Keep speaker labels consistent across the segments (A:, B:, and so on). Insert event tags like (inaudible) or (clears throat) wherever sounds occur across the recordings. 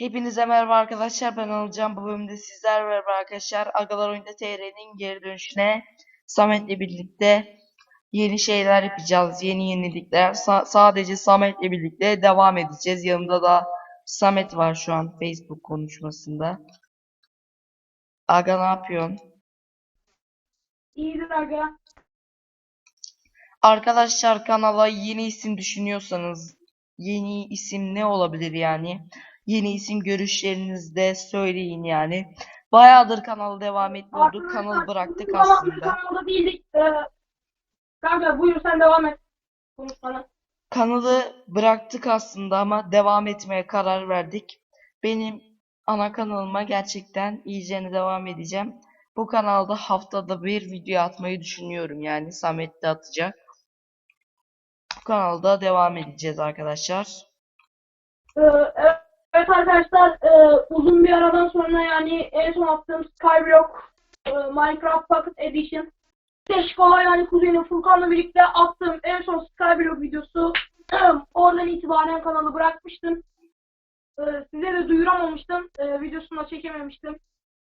A: Hepinize merhaba arkadaşlar ben Alacağım bu bölümde sizler merhaba arkadaşlar Agalar Oyunda TR'nin geri dönüşüne Samet'le birlikte yeni şeyler yapacağız yeni yenilikler Sa- sadece Samet'le birlikte devam edeceğiz yanımda da Samet var şu an Facebook konuşmasında Aga ne yapıyorsun?
B: İyidir aga.
A: Arkadaşlar kanala yeni isim düşünüyorsanız yeni isim ne olabilir yani? Yeni isim görüşlerinizde söyleyin yani. Bayağıdır kanal devam etmiyorduk. Kanalı bıraktık aslında.
B: Kanalda değildik. Ee, kanka buyur sen devam et. Konuşmana.
A: Kanalı bıraktık aslında ama devam etmeye karar verdik. Benim ana kanalıma gerçekten iyicene devam edeceğim. Bu kanalda haftada bir video atmayı düşünüyorum yani Samet de atacak. Bu kanalda devam edeceğiz arkadaşlar.
B: Ee, evet, evet arkadaşlar e, uzun bir aradan sonra yani en son attığım Skyblock e, Minecraft Pocket Edition Teşkola yani kuzenim Furkan'la birlikte attığım en son Skyblock videosu (clears throat) oradan itibaren kanalı bırakmıştım. Ee, size de duyuramamıştım. Ee, videosunu da çekememiştim.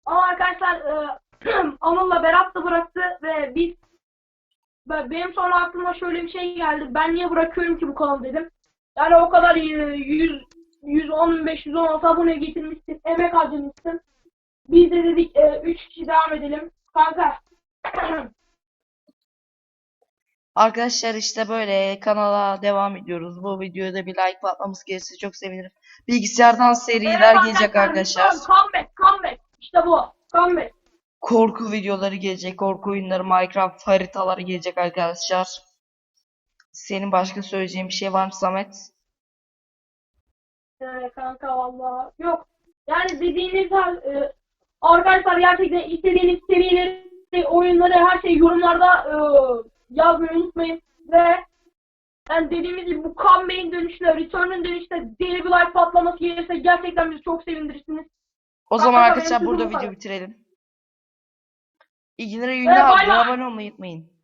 B: Ama arkadaşlar e, (clears throat) Anıl'la Berat da bıraktı ve biz benim sonra aklıma şöyle bir şey geldi. Ben niye bırakıyorum ki bu kanalı dedim. Yani o kadar e, 100 115 116 abone getirmişsin, emek harcamışsın. Biz de dedik 3 kişi devam edelim. Kanka (clears throat)
A: Arkadaşlar işte böyle kanala devam ediyoruz. Bu videoya da bir like atmamız gelirse çok sevinirim. Bilgisayardan seriler
B: Evet
A: gelecek arkadaşlar.
B: Comeback, comeback. İşte bu. Comeback.
A: Korku videoları gelecek. Korku oyunları, Minecraft haritaları gelecek arkadaşlar. Senin başka söyleyeceğin bir şey var mı Samet?
B: Yani kanka valla. Yok. Yani dediğiniz her, e, arkadaşlar gerçekten istediğiniz serileri, oyunları, her şeyi yorumlarda e, yazmayı unutmayın. Ve yani dediğimiz gibi bu comeback'in dönüşüne, return'ın dönüşüne deli bir like patlaması gelirse gerçekten bizi çok sevindirirsiniz.
A: O zaman arkadaşlar burada video bitirelim. İlgilere
B: Evet,
A: ünlü
B: bay bay.
A: abone olmayı unutmayın.